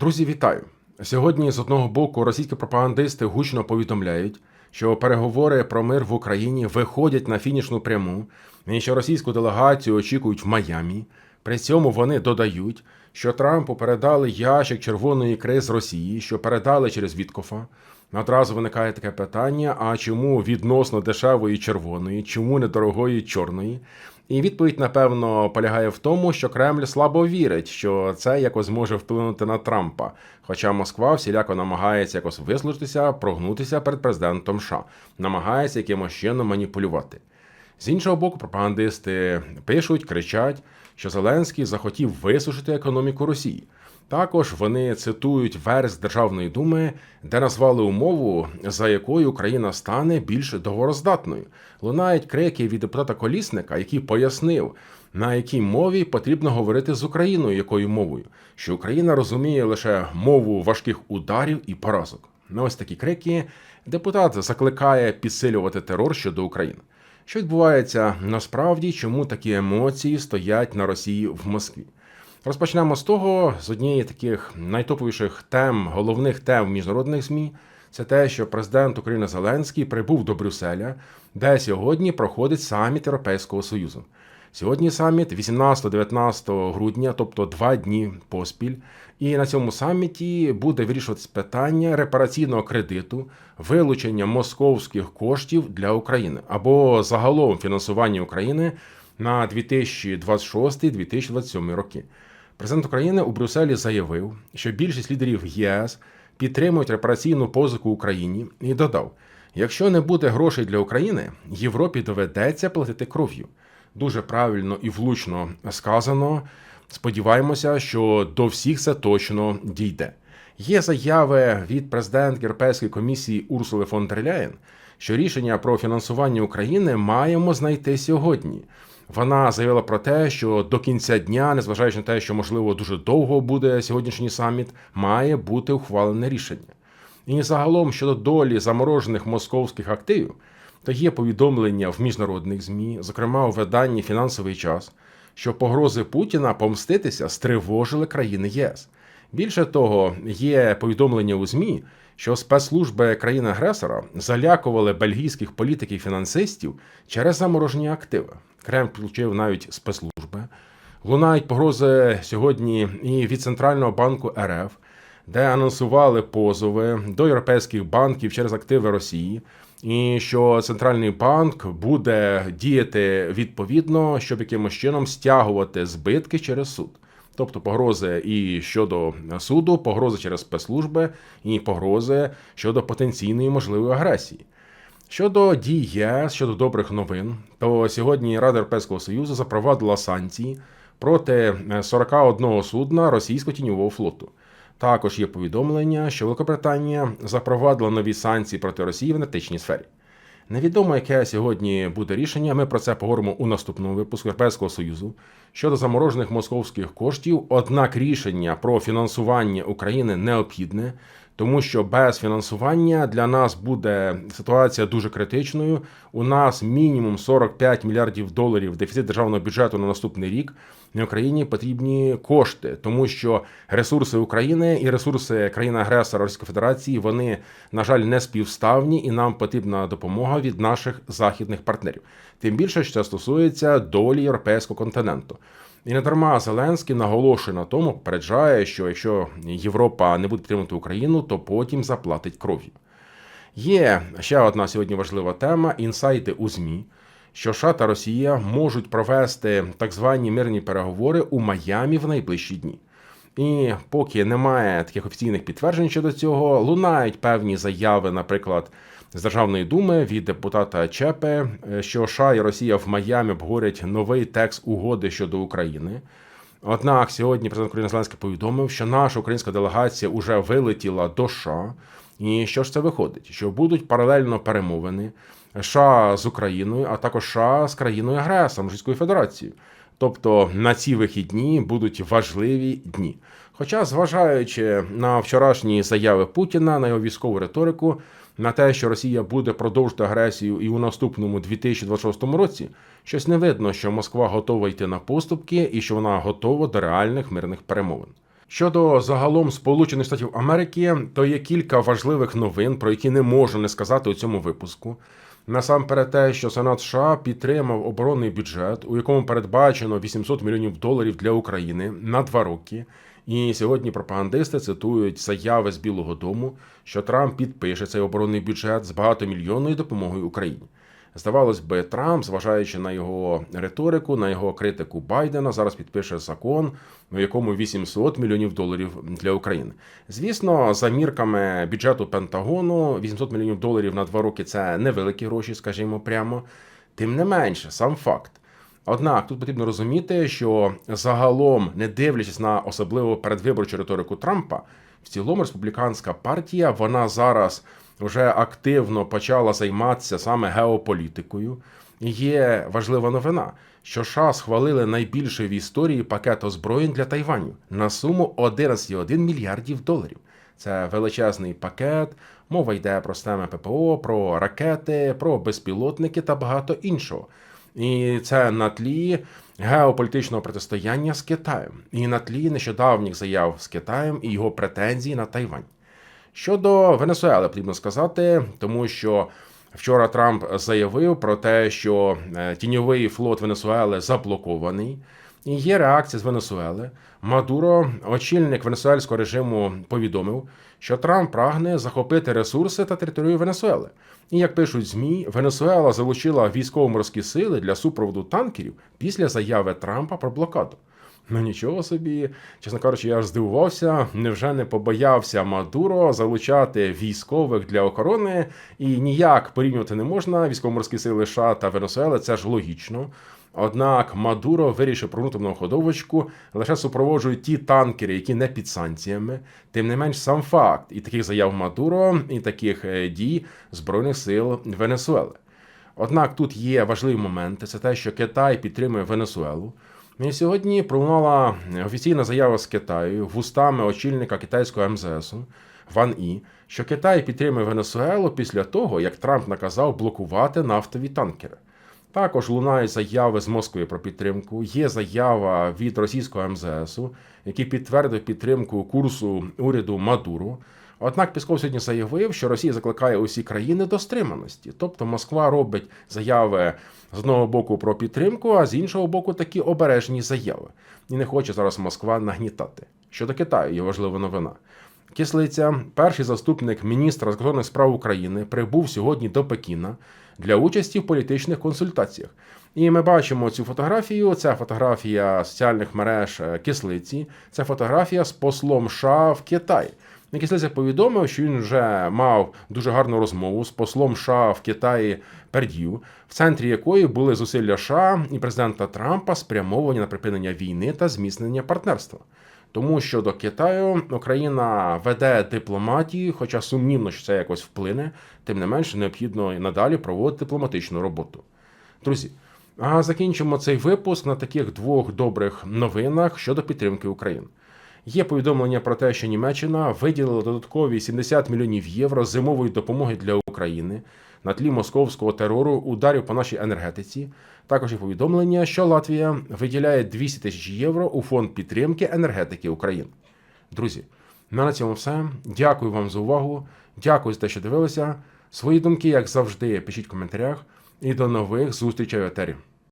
Друзі, вітаю! Сьогодні з одного боку російські пропагандисти гучно повідомляють, що переговори про мир в Україні виходять на фінішну пряму, і що російську делегацію очікують в Майамі. При цьому вони додають, що Трампу передали ящик червоної ікри з Росії, що передали через Віткофа. Одразу виникає таке питання: а чому відносно дешевої червоної, чому недорогої чорної? І відповідь, напевно, полягає в тому, що Кремль слабо вірить, що це якось зможе вплинути на Трампа. Хоча Москва всіляко намагається якось вислужитися, прогнутися перед президентом США, намагається якимось чином маніпулювати. З іншого боку, пропагандисти пишуть, кричать, що Зеленський захотів висушити економіку Росії. Також вони цитують верс Державної думи, де назвали умову, за якою Україна стане більш договороздатною. Лунають крики від депутата Колісника, який пояснив, на якій мові потрібно говорити з Україною, якою мовою, що Україна розуміє лише мову важких ударів і поразок. На ось такі крики депутат закликає підсилювати терор щодо України. Що відбувається насправді, чому такі емоції стоять на Росії в Москві? Розпочнемо з того, з однієї таких найтоповіших тем, головних тем міжнародних ЗМІ, це те, що президент України Зеленський прибув до Брюсселя, де сьогодні проходить саміт Європейського Союзу. Сьогодні саміт 18-19 грудня, тобто два дні поспіль. І на цьому саміті буде вирішуватися питання репараційного кредиту, вилучення московських коштів для України або загалом фінансування України на 2026-2027 роки. Президент України у Брюсселі заявив, що більшість лідерів ЄС підтримують репараційну позику Україні і додав: якщо не буде грошей для України, Європі доведеться платити кров'ю. Дуже правильно і влучно сказано. Сподіваємося, що до всіх це точно дійде. Є заяви від президентки Європейської комісії Урсули фон дер Ляєн, що рішення про фінансування України маємо знайти сьогодні. Вона заявила про те, що до кінця дня, незважаючи на те, що можливо дуже довго буде сьогоднішній саміт, має бути ухвалене рішення. І загалом щодо долі заморожених московських активів, то є повідомлення в міжнародних змі, зокрема у виданні фінансовий час, що погрози Путіна помститися стривожили країни ЄС. Більше того, є повідомлення у ЗМІ, що спецслужби країни-агресора залякували бельгійських політиків-фінансистів через заморожені активи. Кремль включив навіть спецслужби. Лунають погрози сьогодні і від Центрального банку РФ, де анонсували позови до європейських банків через активи Росії, і що центральний банк буде діяти відповідно, щоб якимось чином стягувати збитки через суд. Тобто погрози і щодо суду, погрози через спецслужби, і погрози щодо потенційної можливої агресії. Щодо дій ЄС, щодо добрих новин, то сьогодні Рада Європейського Союзу запровадила санкції проти 41 судна російського тіньового флоту. Також є повідомлення, що Великобританія запровадила нові санкції проти Росії в енергетичній сфері. Невідомо, яке сьогодні буде рішення. Ми про це поговоримо у наступному випуску Європейського Союзу щодо заморожених московських коштів. Однак рішення про фінансування України необхідне, тому що без фінансування для нас буде ситуація дуже критичною. У нас мінімум 45 мільярдів доларів дефіцит державного бюджету на наступний рік. На Україні потрібні кошти, тому що ресурси України і ресурси країни-агресора Російської Федерації вони, на жаль, не співставні, і нам потрібна допомога від наших західних партнерів. Тим більше, що стосується долі європейського континенту. І не дарма Зеленський наголошує на тому, попереджає, що якщо Європа не буде підтримувати Україну, то потім заплатить кров'ю. Є ще одна сьогодні важлива тема: інсайти у ЗМІ, що США та Росія можуть провести так звані мирні переговори у Майамі в найближчі дні. І поки немає таких офіційних підтверджень щодо цього, лунають певні заяви, наприклад, з Державної думи від депутата Чепе, що США і Росія в Майамі обговорять новий текст угоди щодо України. Однак сьогодні президент України Зеленський повідомив, що наша українська делегація вже вилетіла до США. І що ж це виходить? Що будуть паралельно перемовини США з Україною, а також США з країною агресором Російською Федерацією. Тобто на ці вихідні будуть важливі дні. Хоча, зважаючи на вчорашні заяви Путіна, на його військову риторику, на те, що Росія буде продовжити агресію і у наступному 2026 році, щось не видно, що Москва готова йти на поступки і що вона готова до реальних мирних перемовин. Щодо загалом Сполучених Штатів Америки, то є кілька важливих новин, про які не можу не сказати у цьому випуску. Насамперед те, що Сенат США підтримав оборонний бюджет, у якому передбачено 800 мільйонів доларів для України на два роки. І сьогодні пропагандисти цитують заяви з Білого Дому, що Трамп підпише цей оборонний бюджет з багатомільйонною допомогою Україні. Здавалось би, Трамп, зважаючи на його риторику, на його критику Байдена, зараз підпише закон, у якому 800 мільйонів доларів для України. Звісно, за мірками бюджету Пентагону 800 мільйонів доларів на два роки це невеликі гроші, скажімо прямо. Тим не менше, сам факт. Однак тут потрібно розуміти, що загалом, не дивлячись на особливо передвиборчу риторику Трампа, в цілому республіканська партія вона зараз вже активно почала займатися саме геополітикою. Є важлива новина, що США схвалили найбільший в історії пакет озброєнь для Тайваню на суму 11,1 мільярдів доларів. Це величезний пакет. Мова йде про системи ППО, про ракети, про безпілотники та багато іншого. І це на тлі геополітичного протистояння з Китаєм, і на тлі нещодавніх заяв з Китаєм і його претензій на Тайвань. Щодо Венесуели, потрібно сказати, тому що вчора Трамп заявив про те, що е, тіньовий флот Венесуели заблокований. І є реакція з Венесуели. Мадуро, очільник венесуельського режиму, повідомив, що Трамп прагне захопити ресурси та територію Венесуели. І як пишуть змі, Венесуела залучила військово-морські сили для супроводу танкерів після заяви Трампа про блокаду. Ну нічого собі, чесно кажучи, я аж здивувався. Невже не побоявся Мадуро залучати військових для охорони? І ніяк порівнювати не можна військово-морські сили США та Венесуели, це ж логічно. Однак Мадуро вирішив про внутрішню ходовочку лише супроводжують ті танкери, які не під санкціями. Тим не менш, сам факт і таких заяв Мадуро, і таких е, дій Збройних сил Венесуели. Однак тут є важливі моменти: це те, що Китай підтримує Венесуелу. І сьогодні пролунала офіційна заява з Китаю вустами очільника китайського МЗС Ван І, що Китай підтримує Венесуелу після того, як Трамп наказав блокувати нафтові танкери. Також лунають заяви з Москви про підтримку. Є заява від російського МЗС, який підтвердив підтримку курсу уряду Мадуру. Однак Пісков сьогодні заявив, що Росія закликає усі країни до стриманості. Тобто Москва робить заяви з одного боку про підтримку, а з іншого боку такі обережні заяви. І не хоче зараз Москва нагнітати. Щодо Китаю, є важлива новина. Кислиця, перший заступник міністра закордонних справ України, прибув сьогодні до Пекіна для участі в політичних консультаціях. І ми бачимо цю фотографію. Це фотографія соціальних мереж е, кислиці. Це фотографія з послом США в Китаї. Кислиця повідомив, що він вже мав дуже гарну розмову з послом США в Китаї Перд'ю, в центрі якої були зусилля США і президента Трампа спрямовані на припинення війни та зміцнення партнерства. Тому що до Китаю Україна веде дипломатію, хоча сумнівно, що це якось вплине, тим не менше необхідно і надалі проводити дипломатичну роботу. Друзі, а закінчимо цей випуск на таких двох добрих новинах щодо підтримки України. Є повідомлення про те, що Німеччина виділила додаткові 70 мільйонів євро зимової допомоги для України на тлі московського терору, ударів по нашій енергетиці. Також є повідомлення, що Латвія виділяє 200 тисяч євро у фонд підтримки енергетики України. Друзі, на цьому все. Дякую вам за увагу. Дякую за те, що дивилися. Свої думки, як завжди, пишіть в коментарях. І до нових зустрічей в етері.